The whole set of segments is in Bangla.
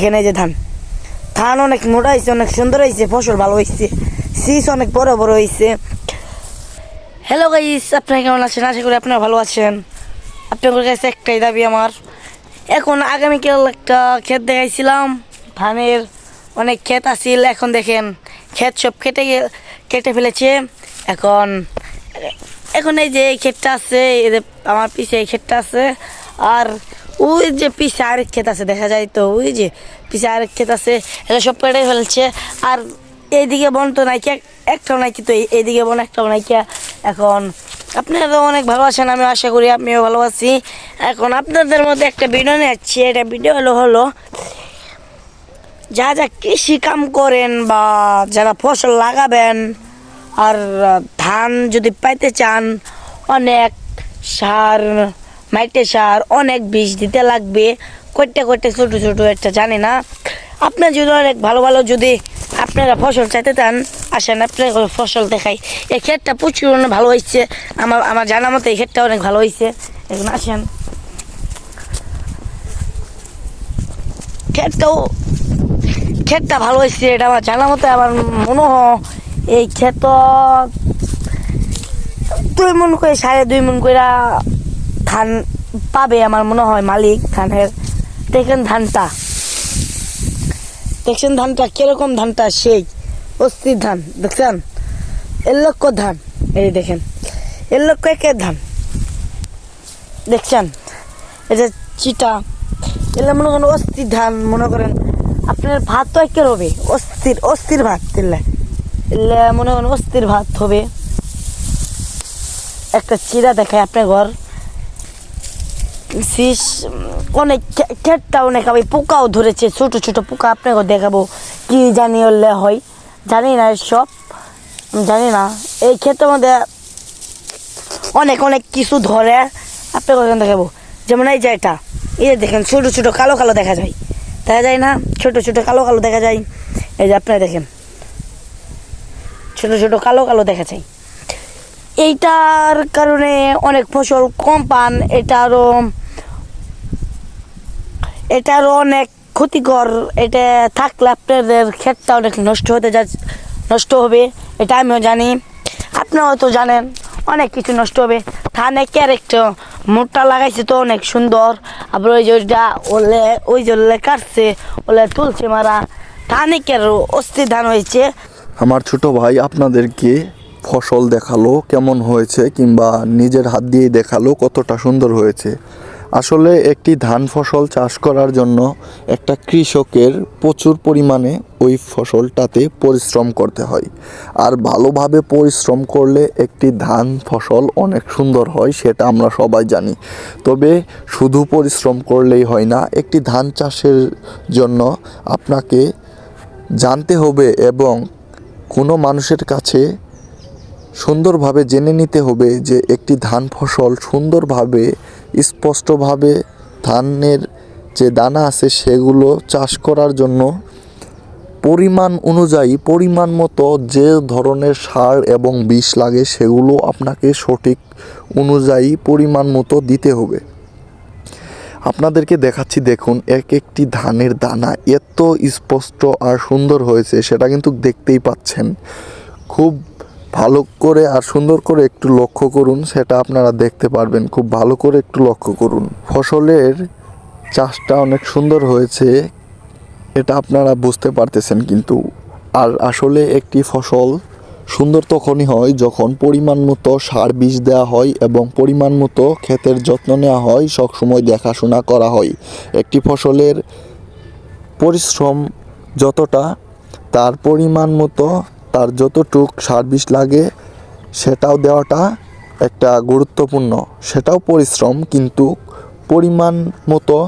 এখানে যে ধান। ধান অনেক মোটা হয়েছে অনেক সুন্দর হয়েছে ফসল ভালো হয়েছে শীষ অনেক বড় বড় হয়েছে হ্যালো গাইস আপনারা কেমন আছেন? আশা করি আপনারা ভালো আছেন। আপনাদের কাছে একটাই দাবি আমার। এখন আগামীকাল একটা ক্ষেত দেখাইছিলাম। ধানের অনেক ক্ষেত আছিল, এখন দেখেন ক্ষেত সব কেটে কেটে ফেলেছে। এখন এখন এই যে এই ক্ষেতটা আছে, এই যে আমার পিছে এই ক্ষেতটা আছে। আর ওই যে পিছে আরেক ক্ষেত আছে, দেখা যায় তো, ওই যে পিছে আরেক ক্ষেত আছে, এটা সব কেটে ফেলছে। আর এইদিকে বন তো নাই কি একটাও নাই কি তো এইদিকে বন, একটাও নাই কি এখন আপনারা অনেক ভালো আছেন আমি আশা করি আপনিও ভালো আছি। এখন আপনাদের মধ্যে একটা ভিডিও নিয়ে যাচ্ছি, এটা ভিডিও হলো হলো যা যা কৃষি কাম করেন বা যারা ফসল লাগাবেন, আর ধান যদি পাইতে চান, অনেক সার মাইটে সার, অনেক বিষ দিতে লাগবে। কয়টা কয়টা ছোটো ছোটো একটা জানি না। আপনার যদি অনেক ভালো ভালো যদি আপনারা ফসল চাইতে চান, আসেন আপনার ফসল দেখাই। এই ক্ষেতটা প্রচুর অনেক ভালো হয়েছে আমার আমার জানা মতো এই ক্ষেতটা অনেক ভালো হয়েছে এখন আসেন। ক্ষেতটাও, ক্ষেতটা ভালো হয়েছে এটা আমার জানা মতো আমার মনে হয় এই ক্ষেত দুই মন করে সাড়ে দুই মন করে ধান পাবে আমার মনে হয় মালিক ধানের। দেখেন ধানটা। দেখছেন ধানটা? কীরকম ধানটা? সেই অস্থির ধান, দেখছেন? এর লক্ষ ধান। এই দেখেন এর লক্ষ একের ধান। দেখছেন? এটা চিটা এলে মনে করেন অস্থির ধান, মনে করেন আপনার ভাত তো একের হবে। অস্থির অস্থির ভাত দিলে এলে মনে করেন অস্থির ভাত হবে। একটা চিরা দেখায় আপনার ঘর। শীষ অনেক ক্ষেতটা অনেক হবে পোকাও ধরেছে, ছোট ছোট পোকা আপনাকে দেখাবো কি জানি হলে হয়। জানি না সব জানি না। এই ক্ষেতের মধ্যে অনেক অনেক কিছু ধরে আপনাকে ওখানে দেখাবো। যেমন এই যে এটা, এই যে দেখেন, ছোটো ছোটো, কালো কালো দেখা যায়। দেখা যায় না? ছোটো ছোটো, কালো কালো দেখা যায়। এই যে আপনারা দেখেন, ছোটো ছোটো, কালো কালো দেখা যায়। এইটার কারণে অনেক ফসল কম পান, এটা আরও এটা আরও অনেক ক্ষতিকর, এটা থাকলে আপনাদের ক্ষেতটা অনেক নষ্ট হতে যা, নষ্ট হবে, এটা আমিও জানি। আপনারাও তো জানেন, অনেক কিছু নষ্ট হবে। ধানে ক্যারেক্টার মোটা লাগাইছে তো অনেক সুন্দর। আবার ওই যে ওইটা ওলে, ওই ওলে কাটছে, ওলে তুলছে মারা। ধানে কেন অস্থির ধান হয়েছে। আমার ছোট ভাই আপনাদেরকে ফসল দেখাল, কেমন হয়েছে, কিংবা নিজের হাত দিয়ে দেখাল কতটা সুন্দর হয়েছে। আসলে একটি ধান ফসল চাষ করার জন্য একটা কৃষকের প্রচুর পরিমাণে ওই ফসলটাতে পরিশ্রম করতে হয়। আর ভালোভাবে পরিশ্রম করলে একটি ধান ফসল অনেক সুন্দর হয়, সেটা আমরা সবাই জানি। তবে শুধু পরিশ্রম করলেই হয় না, একটি ধান চাষের জন্য আপনাকে জানতে হবে এবং কোনো মানুষের কাছে সুন্দরভাবে জেনে নিতে হবে যে একটি ধান ফসল সুন্দরভাবে স্পষ্টভাবে ধানের যে দানা আছে সেগুলো চাষ করার জন্য পরিমাণ অনুযায়ী, পরিমাণ মতো যে ধরনের সার এবং বিষ লাগে সেগুলো আপনাকে সঠিক অনুযায়ী পরিমাণ মতো দিতে হবে। আপনাদেরকে দেখাচ্ছি, দেখুন, এক একটি ধানের দানা এত স্পষ্ট আর সুন্দর হয়েছে, সেটা কিন্তু দেখতেই পাচ্ছেন। খুব ভালো করে আর সুন্দর করে একটু লক্ষ্য করুন, সেটা আপনারা দেখতে পারবেন। খুব ভালো করে একটু লক্ষ্য করুন। ফসলের চাষটা অনেক সুন্দর হয়েছে, এটা আপনারা বুঝতে পারতেছেন কিন্তু। আর আসলে একটি ফসল সুন্দর তখনই হয় যখন পরিমাণ মতো সার বীজ দেওয়া হয় এবং পরিমাণ মতো ক্ষেতের যত্ন নেওয়া হয়, সবসময় দেখাশোনা করা হয়। একটি ফসলের পরিশ্রম যতটা, তার পরিমাণ মতো তার যতটুক সার্ভিস লাগে, সেটাও দেওয়াটা একটা গুরুত্বপূর্ণ। সেটাও পরিশ্রম, কিন্তু পরিমাণ মতো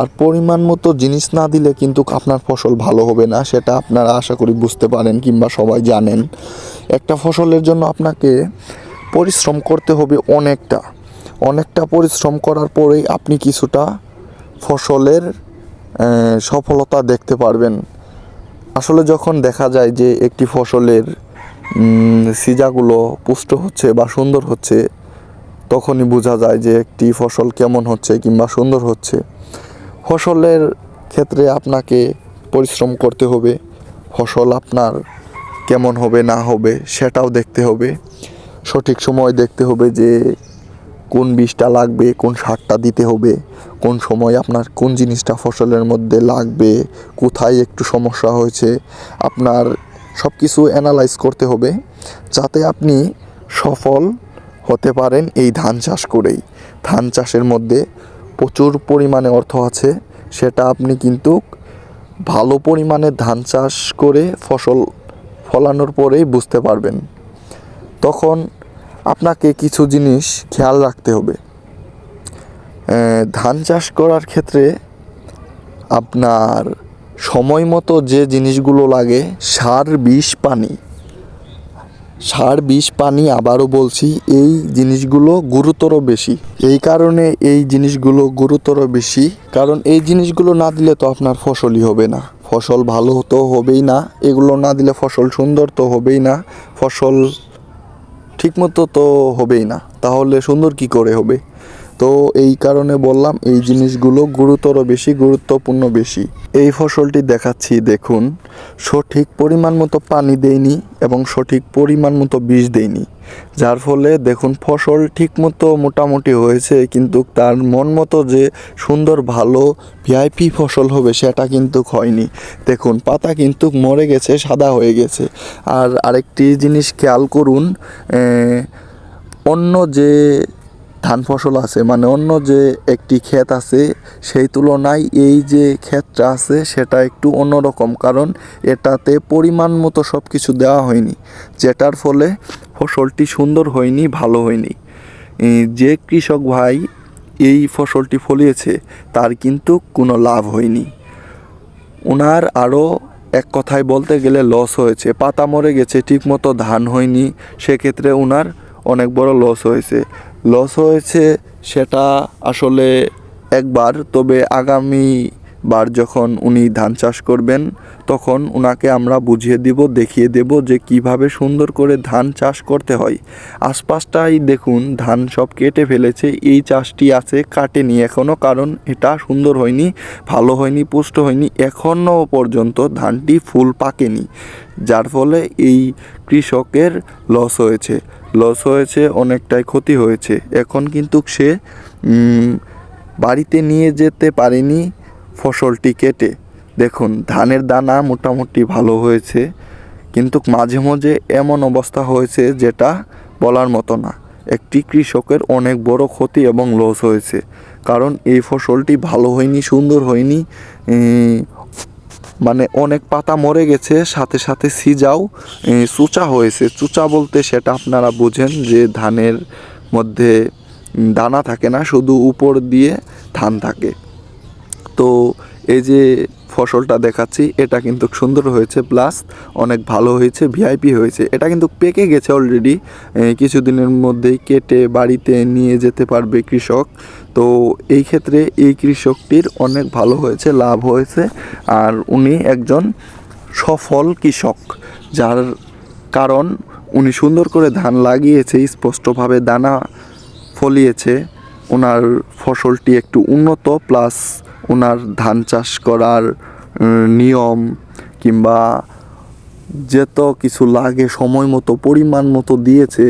আর পরিমাণ মতো জিনিস না দিলে কিন্তু আপনার ফসল ভালো হবে না, সেটা আপনারা আশা করি বুঝতে পারেন কিংবা সবাই জানেন। একটা ফসলের জন্য আপনাকে পরিশ্রম করতে হবে অনেকটা। অনেকটা পরিশ্রম করার পরেই আপনি কিছুটা ফসলের সফলতা দেখতে পারবেন। আসলে যখন দেখা যায় যে একটি ফসলের সিজাগুলো পুষ্ট হচ্ছে বা সুন্দর হচ্ছে, তখনই বোঝা যায় যে একটি ফসল কেমন হচ্ছে কিংবা সুন্দর হচ্ছে। ফসলের ক্ষেত্রে আপনাকে পরিশ্রম করতে হবে, ফসল আপনার কেমন হবে না হবে সেটাও দেখতে হবে। সঠিক সময় দেখতে হবে যে কোন বীজটা লাগবে, কোন সারটা দিতে হবে, কোন সময় আপনার কোন জিনিসটা ফসলের মধ্যে লাগবে, কোথায় একটু সমস্যা হয়েছে, আপনার সব কিছু অ্যানালাইজ করতে হবে যাতে আপনি সফল হতে পারেন এই ধান চাষ করেই। ধান চাষের মধ্যে প্রচুর পরিমাণে অর্থ আছে, সেটা আপনি কিন্তু ভালো পরিমাণে ধান চাষ করে ফসল ফলানোর পরেই বুঝতে পারবেন। তখন আপনাকে কিছু জিনিস খেয়াল রাখতে হবে। ধান চাষ করার ক্ষেত্রে আপনার সময় মতো যে জিনিসগুলো লাগে, সার, বিষ, পানি। সার, বিষ, পানি আবারও বলছি, এই জিনিসগুলো গুরুতর বেশি। এই কারণে এই জিনিসগুলো গুরুতর বেশি। কারণ এই জিনিসগুলো না দিলে তো আপনার ফসলই হবে না। ফসল ভালো তো হবেই না। এগুলো না দিলে ফসল সুন্দর তো হবেই না। ফসল ঠিকমতো তো হবেই না। তাহলে সুন্দর কি করে হবে? তো এই কারণে বললাম এই জিনিসগুলো গুরুতর বেশি, গুরুত্বপূর্ণ বেশি। এই ফসলটি দেখাচ্ছি, দেখুন। সঠিক পরিমাণ মতো পানি দেয়নি এবং সঠিক পরিমাণ মতো বীজ দেয়নি যার ফলে, দেখুন, ফসল ঠিকমতো মোটামুটি হয়েছে, কিন্তু তার মন মতো যে সুন্দর, ভালো ভিআইপি ফসল হবে, সেটা কিন্তু হয়নি। দেখুন, পাতা কিন্তু মরে গেছে, সাদা হয়ে গেছে। আর আরেকটি জিনিস খেয়াল করুন অন্য যে ধান ফসল আছে মানে অন্য যে একটি ক্ষেত আছে, সেই তুলনায় এই যে ক্ষেতটা আছে, সেটা একটু অন্যরকম, কারণ এটাতে পরিমাণ মতো সব কিছু দেওয়া হয়নি, যেটার ফলে ফসলটি সুন্দর হয়নি, ভালো হয়নি। যে কৃষক ভাই এই ফসলটি ফলিয়েছে, তার কিন্তু কোনো লাভ হয়নি। ওনার আরও এক কথায় বলতে গেলে লস হয়েছে, পাতা মরে গেছে, ঠিকমতো ধান হয়নি, সেক্ষেত্রে ওনার অনেক বড় লস হয়েছে। লস হয়েছে সেটা আসলে একবার তবে আগামী বার যখন উনি ধান চাষ করবেন, তখন ওনাকে আমরা বুঝিয়ে দিব, দেখিয়ে দেব যে কীভাবে সুন্দর করে ধান চাষ করতে হয়। আশপাশটাই দেখুন, ধান সব কেটে ফেলেছে, এই চাষটি আছে, কাটেনি এখনও কারণ এটা সুন্দর হয়নি, ভালো হয়নি, পুষ্ট হয়নি এখনও পর্যন্ত ধানটি ফুল পাকেনি, যার ফলে এই কৃষকের লস হয়েছে। লস হয়েছে, অনেকটাই ক্ষতি হয়েছে। এখন কিন্তু সে বাড়িতে নিয়ে যেতে পারেনি ফসলটি কেটে, দেখুন, ধানের দানা মোটামুটি ভালো হয়েছে, কিন্তু মাঝে মাঝে এমন অবস্থা হয়েছে যেটা বলার মতো না। একটি কৃষকের অনেক বড় ক্ষতি এবং লস হয়েছে, কারণ এই ফসলটি ভালো হয়নি, সুন্দর হয়নি মানে অনেক পাতা মরে গেছে, সাথে সাথে সিজাও চুচা হয়েছে। চুচা বলতে সেটা আপনারা বুঝেন যে ধানের মধ্যে দানা থাকে না, শুধু উপর দিয়ে ধান থাকে। তো এই যে ফসলটা দেখাচ্ছি, এটা কিন্তু সুন্দর হয়েছে প্লাস অনেক ভালো হয়েছে ভিআইপি হয়েছে। এটা কিন্তু পেকে গেছে অলরেডি কিছুদিনের মধ্যেই কেটে বাড়িতে নিয়ে যেতে পারবে কৃষক। তো এই ক্ষেত্রে এই কৃষকটির অনেক ভালো হয়েছে, লাভ হয়েছে, আর উনি একজন সফল কৃষক, যার কারণ উনি সুন্দর করে ধান লাগিয়েছে, স্পষ্টভাবে দানা ফলিয়েছে। ওনার ফসলটি একটু উন্নত প্লাস ওনার ধান চাষ করার নিয়ম কিংবা যেত কিছু লাগে, সময় মতো, পরিমাণ মতো দিয়েছে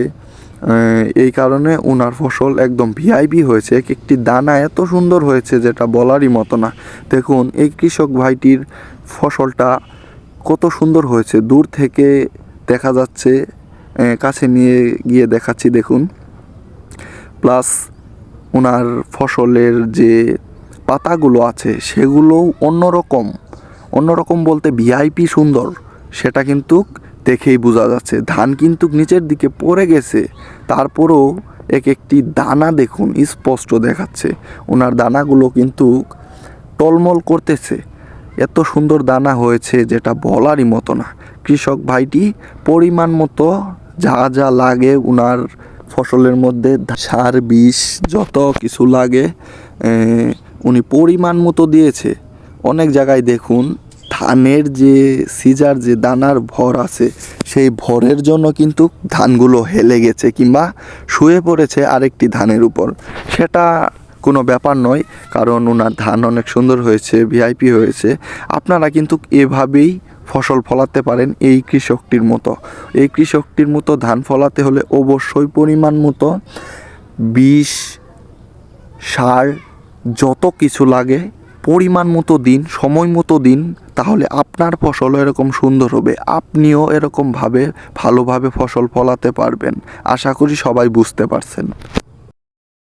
এই কারণে ওনার ফসল একদম ভিআইপি হয়েছে। এক একটি দানা এত সুন্দর হয়েছে যেটা বলারই মতো না। দেখুন, এই কৃষক ভাইটির ফসলটা কত সুন্দর হয়েছে। দূর থেকে দেখা যাচ্ছে কাছে নিয়ে গিয়ে দেখাচ্ছি, দেখুন। প্লাস ওনার ফসলের যে পাতাগুলো আছে সেগুলোও অন্যরকম। অন্যরকম বলতে ভিআইপি সুন্দর। সেটা কিন্তু দেখেই বোঝা যাচ্ছে। ধান কিন্তু নিচের দিকে পড়ে গেছে। তারপরেও এক একটি দানা দেখুন, স্পষ্ট দেখাচ্ছে। ওনার দানাগুলো কিন্তু টলমল করতেছে। এত সুন্দর দানা হয়েছে যেটা বলারই মতো না। কৃষক ভাইটি পরিমাণ মতো যা যা লাগে ওনার ফসলের মধ্যে, সার, বিষ, যত কিছু লাগে উনি পরিমাণ মতো দিয়েছে। অনেক জায়গায় দেখুন, ধানের যে সিজার, যে দানার ভর আছে, সেই ভরের জন্য কিন্তু ধানগুলো হেলে গেছে কিংবা শুয়ে পড়েছে আরেকটি ধানের উপর। সেটা কোনো ব্যাপার নয়, কারণ ওনার ধান অনেক সুন্দর হয়েছে ভিআইপি হয়েছে। আপনারা কিন্তু এভাবেই ফসল ফলাতে পারেন এই কৃষকটির মতো। এই কৃষকটির মতো ধান ফলাতে হলে অবশ্যই পরিমাণ মতো বিষ, সার যত কিছু লাগে, পরিমাণ মতো দিন, সময় মতো দিন, তাহলে আপনার ফসল এরকম সুন্দর হবে। আপনিও এরকমভাবে ভালোভাবে ফসল ফলাতে পারবেন। আশা করি সবাই বুঝতে পারছেন।